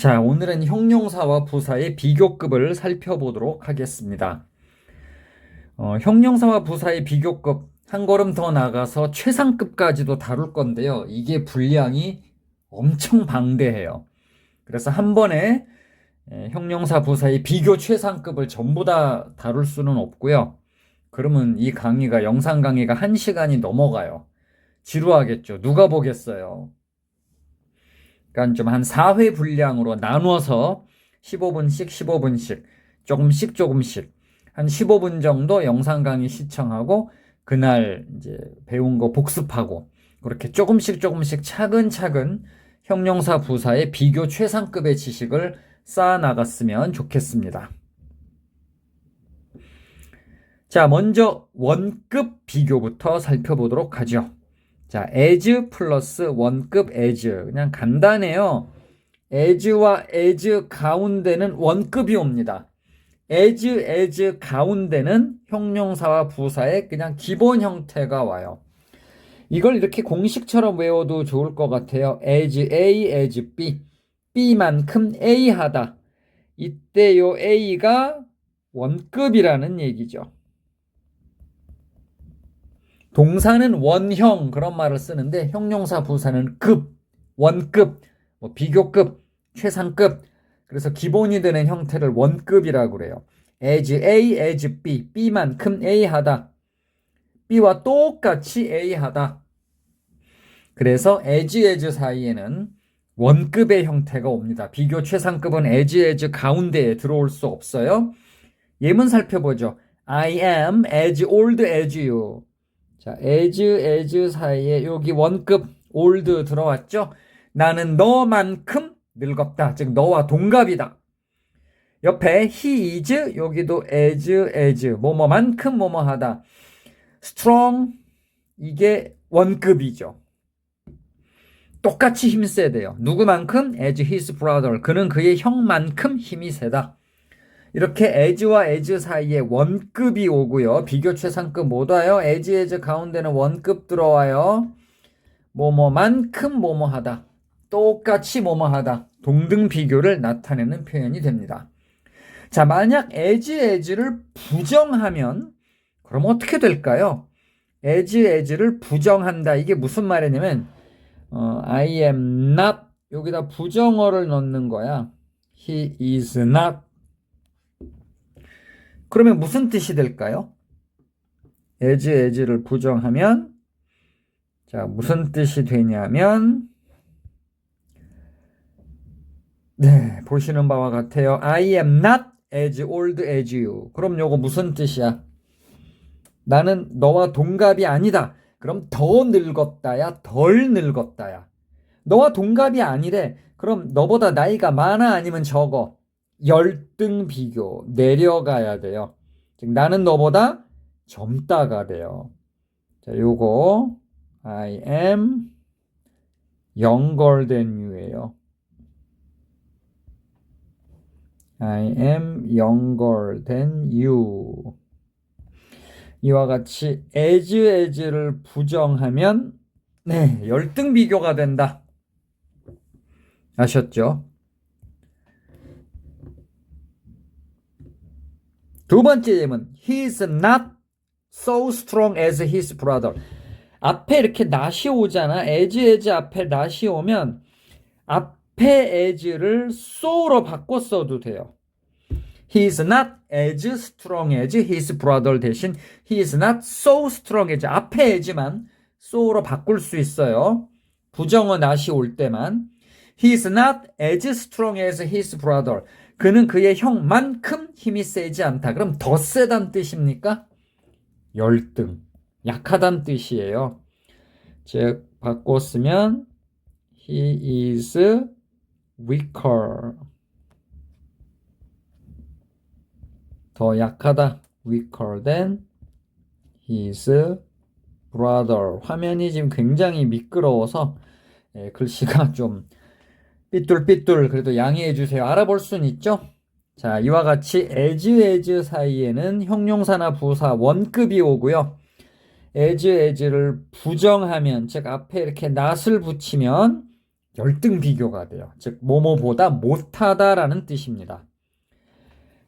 자, 오늘은 형용사와 부사의 비교급을 살펴보도록 하겠습니다. 어, 형용사와 부사의 비교급 한 걸음 더 나가서 최상급까지도 다룰 건데요. 이게 분량이 엄청 방대해요. 그래서 한 번에 에, 형용사 부사의 비교 최상급을 전부 다 다룰 수는 없고요. 그러면 이 강의가 영상 강의가 1시간이 넘어가요. 지루하겠죠. 누가 보겠어요. 그러니까 좀 한 4회 분량으로 나누어서 15분씩 15분씩 조금씩 조금씩 한 15분 정도 영상 강의 시청하고 그날 이제 배운 거 복습하고 그렇게 조금씩 조금씩 차근차근 형용사 부사의 비교 최상급의 지식을 쌓아 나갔으면 좋겠습니다. 자, 먼저 원급 비교부터 살펴보도록 하죠. 자, as 플러스 원급 as. 그냥 간단해요. as와 as 가운데는 원급이 옵니다. as, as 가운데는 형용사와 부사의 그냥 기본 형태가 와요. 이걸 이렇게 공식처럼 외워도 좋을 것 같아요. as A, as B. B만큼 A 하다. 이때 요 A가 원급이라는 얘기죠. 동사는 원형 그런 말을 쓰는데 형용사 부사는 급, 원급, 뭐 비교급, 최상급. 그래서 기본이 되는 형태를 원급이라고 그래요. as A, as B, B만큼 A 하다. B와 똑같이 A 하다. 그래서 as, as 사이에는 원급의 형태가 옵니다. 비교 최상급은 as, as 가운데에 들어올 수 없어요. 예문 살펴보죠. I am as old as you. 자, as, as 사이에 여기 원급 old 들어왔죠? 나는 너만큼 늙었다. 즉, 너와 동갑이다. 옆에 he is 여기도 as, as 뭐뭐만큼 뭐뭐하다. strong 이게 원급이죠. 똑같이 힘 세야 돼요. 누구만큼? as his brother. 그는 그의 형만큼 힘이 세다. 이렇게 as와 as 사이에 원급이 오고요. 비교 최상급 못 와요. as, as 가운데는 원급 들어와요. 뭐뭐만큼 뭐뭐하다. 똑같이 뭐뭐하다. 동등 비교를 나타내는 표현이 됩니다. 자, 만약 as, as를 부정하면 그럼 어떻게 될까요? as, as를 부정한다. 이게 무슨 말이냐면 어, I am not 여기다 부정어를 넣는 거야. He is not 그러면 무슨 뜻이 될까요? as, as를 부정하면 자, 무슨 뜻이 되냐면 네, 보시는 바와 같아요. I am not as old as you. 그럼 요거 무슨 뜻이야? 나는 너와 동갑이 아니다. 그럼 더 늙었다야, 덜 늙었다야. 너와 동갑이 아니래. 그럼 너보다 나이가 많아 아니면 적어? 열등 비교 내려가야 돼요. 즉 나는 너보다 젊다가 돼요. 자, 요거 I am younger than you예요. I am younger than you. 이와 같이 as as를 부정하면 네, 열등 비교가 된다. 아셨죠? 두 번째 예문 He is not so strong as his brother. 앞에 이렇게 not이 오잖아. as as 앞에 not이 오면 앞에 as를 so로 바꿔 써도 돼요. He is not as strong as his brother 대신 he is not so strong as 앞에 as만 so로 바꿀 수 있어요. 부정어 not이 올 때만 He is not as strong as his brother. 그는 그의 형만큼 힘이 세지 않다. 그럼 더 세단 뜻입니까? 열등. 약하단 뜻이에요. 즉, 바꿨으면 he is weaker. 더 약하다. weaker than his brother. 화면이 지금 굉장히 미끄러워서 예, 글씨가 좀 삐뚤삐뚤 그래도 양해해 주세요. 알아볼 수는 있죠? 자, 이와 같이 as as 사이에는 형용사나 부사 원급이 오고요. as as를 부정하면 즉 앞에 이렇게 not을 붙이면 열등 비교가 돼요. 즉 뭐뭐보다 못하다라는 뜻입니다.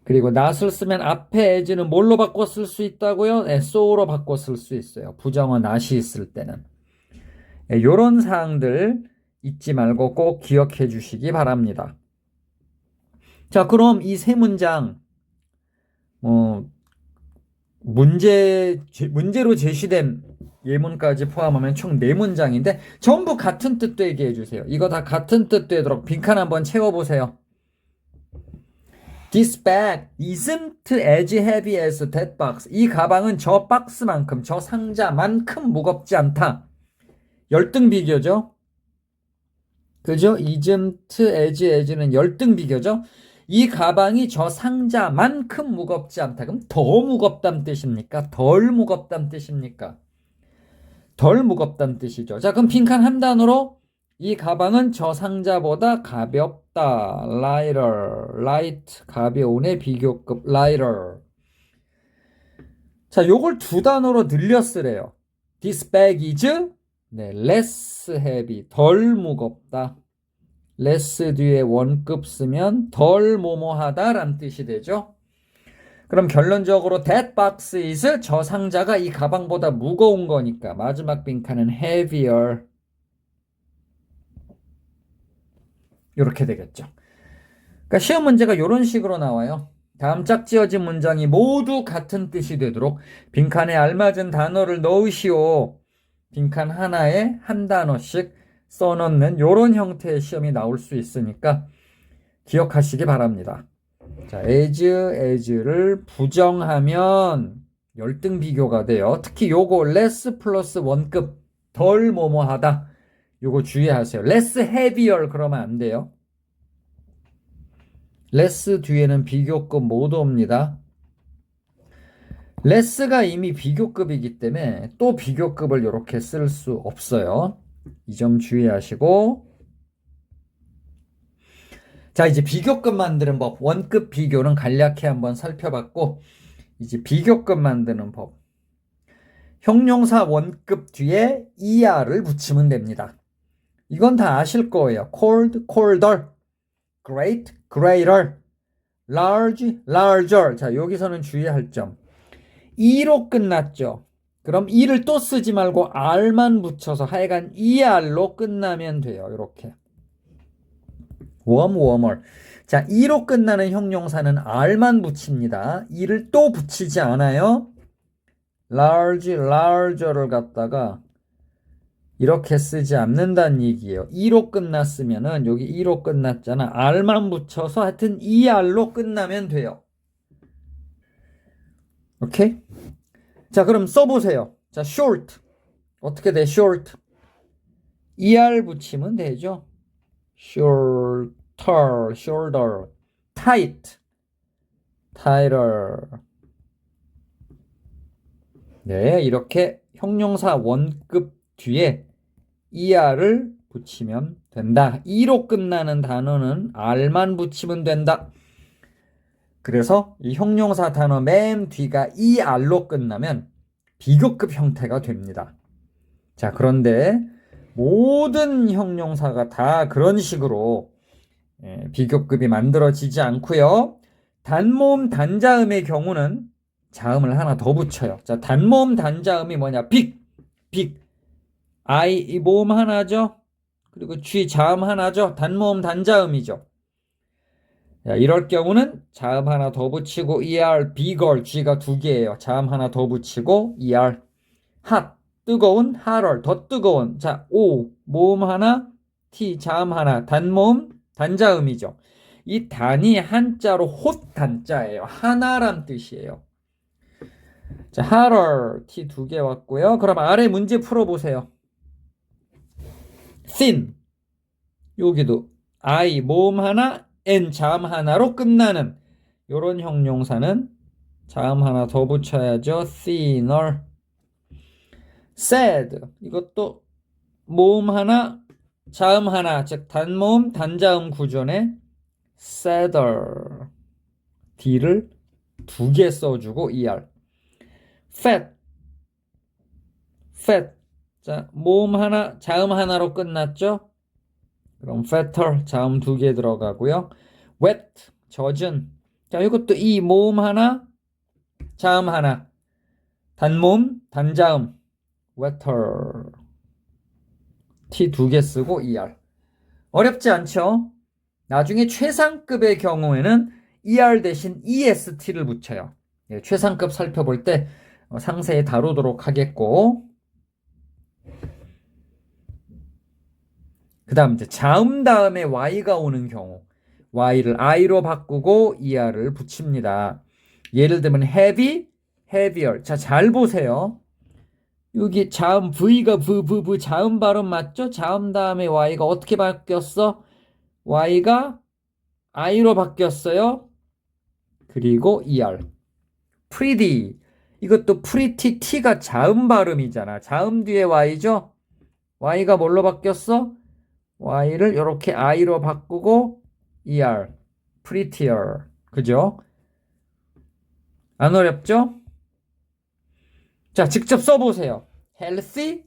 그리고 not을 쓰면 앞에 as는 뭘로 바꿔 쓸 수 있다고요? 네, so로 바꿔 쓸 수 있어요. 부정어 not이 있을 때는. 이런 사항들 잊지 말고 꼭 기억해 주시기 바랍니다. 자, 그럼 이 세 문장, 뭐, 문제, 제- 문제로 제시된 예문까지 포함하면 총 네 문장인데 전부 같은 뜻 되게 해주세요. 이거 다 같은 뜻 되도록 빈칸 한번 채워보세요. This bag isn't as heavy as that box. 이 가방은 저 박스만큼, 저 상자만큼 무겁지 않다. 열등 비교죠? 그죠? isn't as as는 열등 비교죠? 이 가방이 저 상자만큼 무겁지 않다. 그럼 더 무겁다는 뜻입니까? 덜 무겁다는 뜻입니까? 덜 무겁다는 뜻이죠. 자, 그럼 빈칸 한 단어로 이 가방은 저 상자보다 가볍다. lighter, light, 가벼운의 비교급 lighter. 자, 요걸 두 단어로 늘려 쓰래요. This bag is 네, less heavy, 덜 무겁다. less 뒤에 원급 쓰면 덜 뭐뭐하다라는 뜻이 되죠. 그럼 결론적으로 that box is 저 상자가 이 가방보다 무거운 거니까 마지막 빈칸은 heavier 이렇게 되겠죠. 그러니까 시험 문제가 이런 식으로 나와요. 다음 짝지어진 문장이 모두 같은 뜻이 되도록 빈칸에 알맞은 단어를 넣으시오. 빈칸 하나에 한 단어씩 써넣는 이런 형태의 시험이 나올 수 있으니까 기억하시기 바랍니다. 자, as, as를 부정하면 열등 비교가 돼요. 특히 요거 less 플러스 원급 덜 뭐뭐하다. 요거 주의하세요. less heavier 그러면 안 돼요. less 뒤에는 비교급 못 옵니다. Less가 이미 비교급이기 때문에 또 비교급을 이렇게 쓸 수 없어요. 이 점 주의하시고 자 이제 비교급 만드는 법 원급 비교는 간략히 한번 살펴봤고 이제 비교급 만드는 법 형용사 원급 뒤에 er를 붙이면 됩니다. 이건 다 아실 거예요. cold, colder, great, greater, large, larger. 자, 여기서는 주의할 점. E로 끝났죠. 그럼 e를 또 쓰지 말고 r만 붙여서 하여간 er로 끝나면 돼요. 이렇게. warm, warmer. 자, e로 끝나는 형용사는 r만 붙입니다. e를 또 붙이지 않아요. large, larger를 갖다가 이렇게 쓰지 않는다는 얘기예요. 2로 끝났으면은 여기 2로 끝났잖아. r만 붙여서 하여튼 er로 끝나면 돼요. 오케이? 자, 그럼 써보세요. 자, short. 어떻게 돼? short. er 붙이면 되죠. shorter, shoulder. tight. tighter. 네, 이렇게 형용사 원급 뒤에 er를 붙이면 된다. e로 끝나는 단어는 r만 붙이면 된다. 그래서 이 형용사 단어 맨 뒤가 er로 끝나면 비교급 형태가 됩니다. 자, 그런데 모든 형용사가 다 그런 식으로 예, 비교급이 만들어지지 않고요. 단모음 단자음의 경우는 자음을 하나 더 붙여요. 자, 단모음 단자음이 뭐냐? 빅, 빅. I 이 모음 하나죠. 그리고 G 자음 하나죠. 단모음 단자음이죠. 자, 이럴 경우는 자음 하나 더 붙이고 er, bigger, G가 두 개예요. 자음 하나 더 붙이고 er, hot, 뜨거운, hotter, 더 뜨거운. 자, O 모음 하나, T 자음 하나, 단모음 단자음이죠. 이 단이 한자로 홑 단자예요. 하나란 뜻이에요. 자, hotter, T 두 개 왔고요. 그럼 아래 문제 풀어보세요. thin 여기도 I 모음 하나 N 자음 하나로 끝나는 요런 형용사는 자음 하나 더 붙여야죠. thinner. sad. 이것도 모음 하나 자음 하나 즉 단모음 단자음 구조네. sadder. D를 두 개 써주고 er. fat. fat. 자, 모음 하나, 자음 하나로 끝났죠? 그럼 fatter 자음 두 개 들어가고요. wet 젖은. 자, 이것도 이 모음 하나, 자음 하나. 단모음, 단자음. wetter. t 두 개 쓰고 er. 어렵지 않죠? 나중에 최상급의 경우에는 er 대신 est를 붙여요. 예, 최상급 살펴볼 때 어, 상세히 다루도록 하겠고. 그 다음 이제 자음 다음에 y가 오는 경우 y를 i로 바꾸고 er을 붙입니다. 예를 들면 heavy, heavier. 자, 잘 보세요. 여기 자음 v가 v, v, v 자음 발음 맞죠? 자음 다음에 y가 어떻게 바뀌었어? y가 i로 바뀌었어요. 그리고 er. pretty. 이것도 pretty t가 자음 발음이잖아. 자음 뒤에 y죠? y가 뭘로 바뀌었어? Y를 이렇게 i로 바꾸고 er. prettier. 그죠? 안 어렵죠? 자, 직접 써보세요. healthy,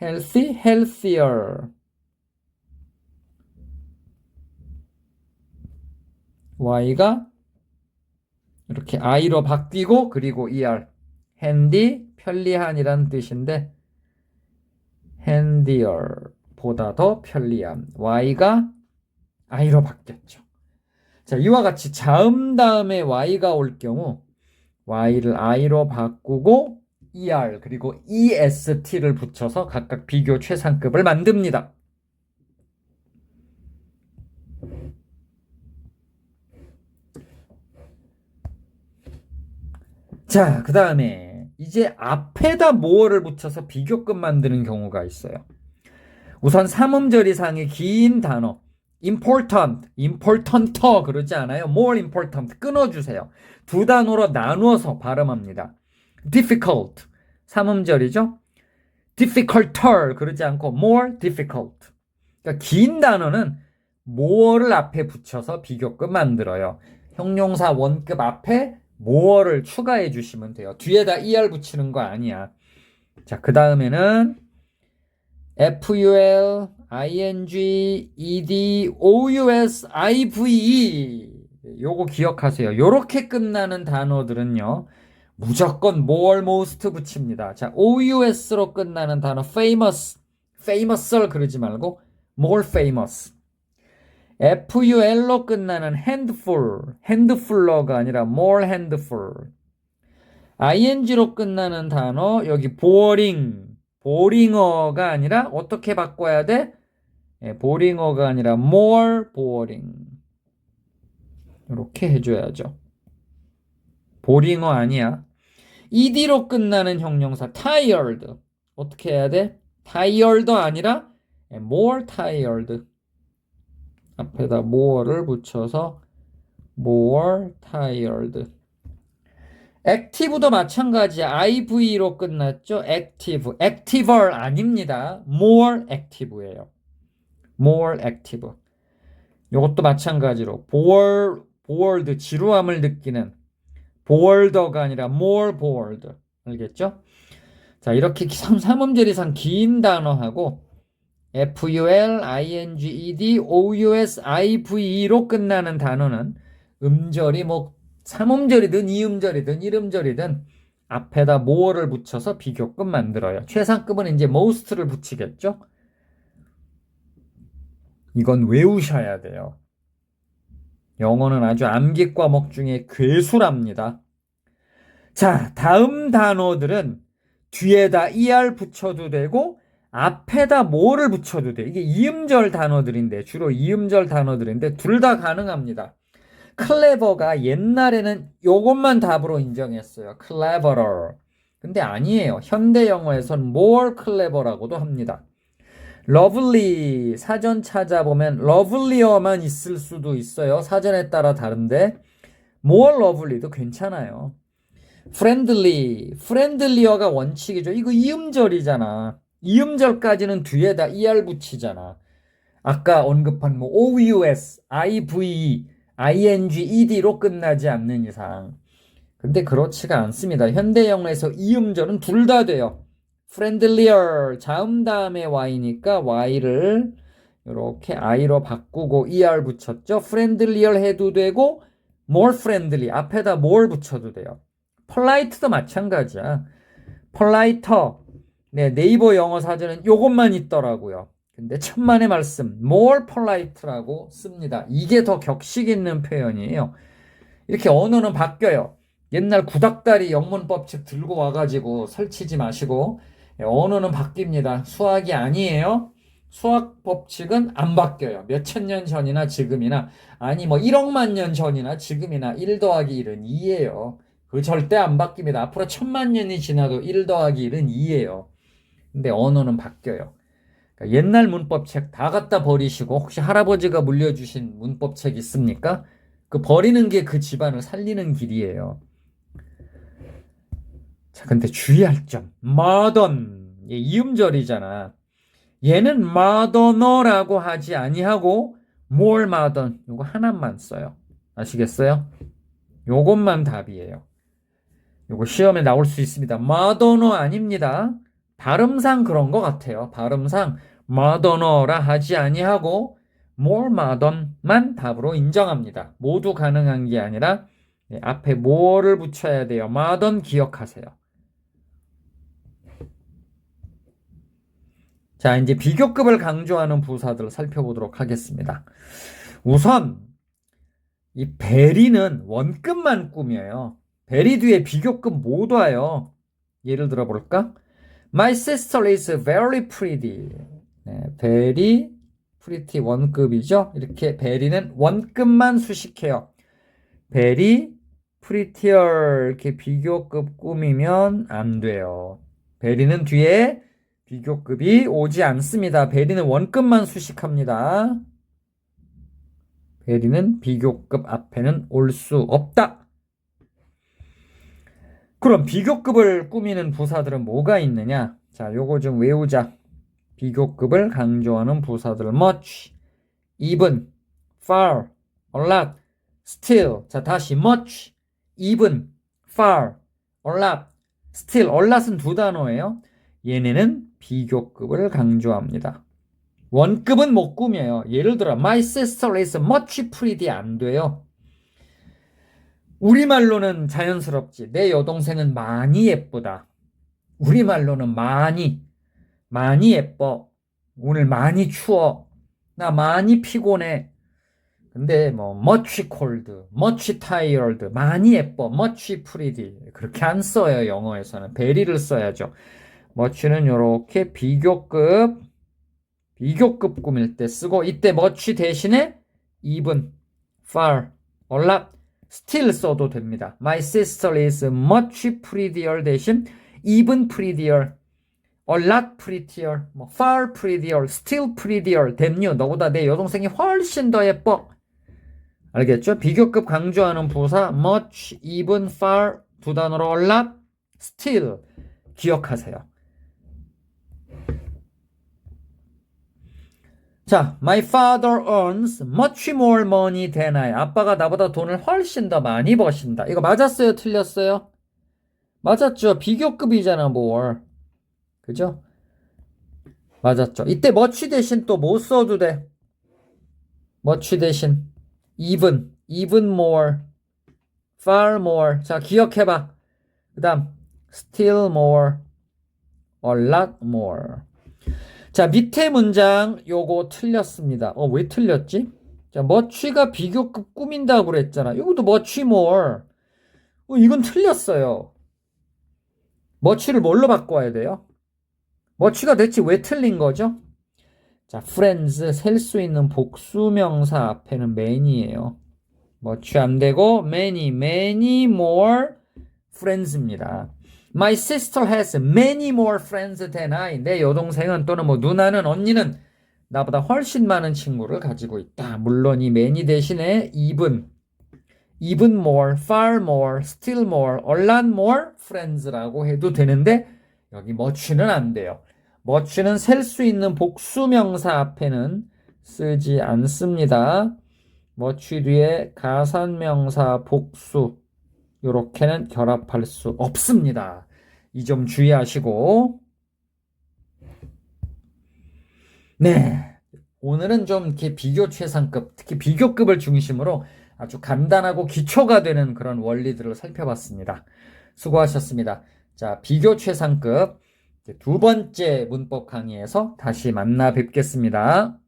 healthy, healthier. y가 이렇게 i로 바뀌고 그리고 er. handy, 편리한이란 뜻인데 handier 보다 더 편리함. y가 i로 바뀌었죠. 자, 이와 같이 자음 다음에 y가 올 경우 y를 i로 바꾸고 er 그리고 est를 붙여서 각각 비교 최상급을 만듭니다. 자, 그 다음에 이제 앞에다 뭐를 붙여서 비교급 만드는 경우가 있어요. 우선 삼음절 이상의 긴 단어 important, importanter 그러지 않아요. more important 끊어주세요. 두 단어로 나누어서 발음합니다. difficult 삼음절이죠. difficulter 그러지 않고 more difficult. 그러니까 긴 단어는 more를 앞에 붙여서 비교급 만들어요. 형용사 원급 앞에 more를 추가해 주시면 돼요. 뒤에다 er 붙이는 거 아니야. 자, 그 다음에는 ful, ing, ed, ous, ive 요거 기억하세요. 요렇게 끝나는 단어들은요. 무조건 more, most 붙입니다. 자, ous로 끝나는 단어 famous, famouser 그러지 말고 more famous. ful로 끝나는 handful, handful러가 아니라 more handful. ing로 끝나는 단어 여기 boring, boringer가 아니라 어떻게 바꿔야 돼? 예, boringer가 아니라 more boring. 이렇게 해줘야죠. 보링어 아니야. ed로 끝나는 형용사 tired 어떻게 해야 돼? tired 아니라 more tired 앞에다 more를 붙여서 more tired active도 마찬가지야 iv로 끝났죠 active activer 아닙니다 more active예요 more active 이것도 마찬가지로 bored, bored 지루함을 느끼는 bored가 아니라 more bored. 알겠죠? 자, 이렇게 삼음절 이상 긴 단어하고 ful, inged, ous, ive로 끝나는 단어는 음절이 뭐 삼음절이든 이음절이든 이음절이든 앞에다 more를 붙여서 비교급 만들어요. 최상급은 이제 most를 붙이겠죠? 이건 외우셔야 돼요. 영어는 아주 암기 과목 중에 괴수랍니다. 자, 다음 단어들은 뒤에다 er 붙여도 되고 앞에다 뭐를 붙여도 돼. 이게 이음절 단어들인데 주로 이음절 단어들인데 둘 다 가능합니다. 클레버가 옛날에는 요것만 답으로 인정했어요. cleverer. 근데 아니에요. 현대 영어에선 more clever라고도 합니다. lovely 사전 찾아보면 lovelier만 있을 수도 있어요. 사전에 따라 다른데 more lovely도 괜찮아요. friendly, friendlier가 원칙이죠. 이거 이음절이잖아. 이음절까지는 뒤에다 er 붙이잖아. 아까 언급한 뭐 ous, ive, ing, ed로 끝나지 않는 이상. 근데 그렇지가 않습니다. 현대 영어에서 이 음절은 둘 다 돼요. friendlier 자음 다음에 y니까 y를 이렇게 I로 바꾸고 ER 붙였죠. friendlier 해도 되고 more friendly 앞에다 more 붙여도 돼요. polite도 마찬가지야. politer 네, 네이버 영어 사전은 요것만 있더라고요. 근데 천만의 말씀 more polite라고 씁니다. 이게 더 격식 있는 표현이에요. 이렇게 언어는 바뀌어요. 옛날 구닥다리 영문 법칙 들고 와가지고 설치지 마시고 예, 언어는 바뀝니다. 수학이 아니에요. 수학 법칙은 안 바뀌어요. 몇천 년 전이나 지금이나 아니 뭐 1억만 년 전이나 지금이나 1 더하기 1은 2예요. 그 절대 안 바뀝니다. 앞으로 천만 년이 지나도 1 더하기 1은 2예요. 근데 언어는 바뀌어요. 그러니까 옛날 문법책 다 갖다 버리시고 혹시 할아버지가 물려주신 문법책 있습니까? 그 버리는 게 그 집안을 살리는 길이에요. 자, 근데 주의할 점. modern. 얘 이음절이잖아. 얘는 moderner라고 하지 아니하고 more modern. 요거 하나만 써요. 아시겠어요? 요것만 답이에요. 요거 시험에 나올 수 있습니다. moderner 아닙니다. 발음상 그런 것 같아요. 발음상 moderner라 하지 아니하고 more modern만 답으로 인정합니다. 모두 가능한 게 아니라 네, 앞에 more를 붙여야 돼요. modern 기억하세요. 자, 이제 비교급을 강조하는 부사들을 살펴보도록 하겠습니다. 우선 이 베리는 원급만 꾸며요. 베리 뒤에 비교급 못 와요. 예를 들어 볼까? My sister is very pretty. 네, very pretty 원급이죠. 이렇게 베리는 원급만 수식해요. very prettier 이렇게 비교급 꾸미면 안 돼요. 베리는 뒤에 비교급이 오지 않습니다. 베리는 원급만 수식합니다. 베리는 비교급 앞에는 올 수 없다. 그럼 비교급을 꾸미는 부사들은 뭐가 있느냐? 자, 요거 좀 외우자. 비교급을 강조하는 부사들 much, even, far, a lot, still. 자, 다시 much, even, far, a lot, still. a lot은 두 단어예요. 얘네는 비교급을 강조합니다. 원급은 못 꾸며요. 예를 들어 my sister is much pretty 안 돼요. 우리말로는 자연스럽지. 내 여동생은 많이 예쁘다. 우리말로는 많이, 많이 예뻐. 오늘 많이 추워. 나 많이 피곤해. 근데 뭐 much cold, much tired, 많이 예뻐, much pretty 그렇게 안 써요 영어에서는 베리를 써야죠. much는 이렇게 비교급 비교급 꾸밀 때 쓰고 이때 much 대신에 even, far, a lot, still 써도 됩니다. My sister is much prettier 대신 even prettier, a lot prettier, 뭐 far prettier, still prettier, 댐요 너보다 내 여동생이 훨씬 더 예뻐. 알겠죠? 비교급 강조하는 부사 much, even, far 두 단어로 a lot, still 기억하세요. 자, my father earns much more money than I. 아빠가 나보다 돈을 훨씬 더 많이 버신다. 이거 맞았어요? 틀렸어요? 맞았죠? 비교급이잖아, more. 그죠? 맞았죠? 이때 much 대신 또 뭐 써도 돼? much 대신 even, even more, far more. 자, 기억해봐. 그 다음, still more, a lot more. 자, 밑에 문장 요거 틀렸습니다. 어, 왜 틀렸지? 자, much가 비교급 꾸민다고 그랬잖아. 이것도 much more. 어, 이건 틀렸어요. much를 뭘로 바꿔야 돼요? much가 대체 왜 틀린 거죠? 자, friends 셀 수 있는 복수명사 앞에는 many예요. much 안 되고 many, many more friends입니다. My sister has many more friends than I. 내 여동생은 또는 뭐 누나는 언니는 나보다 훨씬 많은 친구를 가지고 있다. 물론 이 many 대신에 even, even more, far more, still more, a lot more friends라고 해도 되는데 여기 much는 안 돼요. much는 셀 수 있는 복수명사 앞에는 쓰지 않습니다. much 뒤에 가산명사 복수 이렇게는 결합할 수 없습니다. 이 점 주의하시고 네 오늘은 좀 이렇게 비교 최상급, 특히 비교급을 중심으로 아주 간단하고 기초가 되는 그런 원리들을 살펴봤습니다. 수고하셨습니다. 자, 비교 최상급 두 번째 문법 강의에서 다시 만나 뵙겠습니다.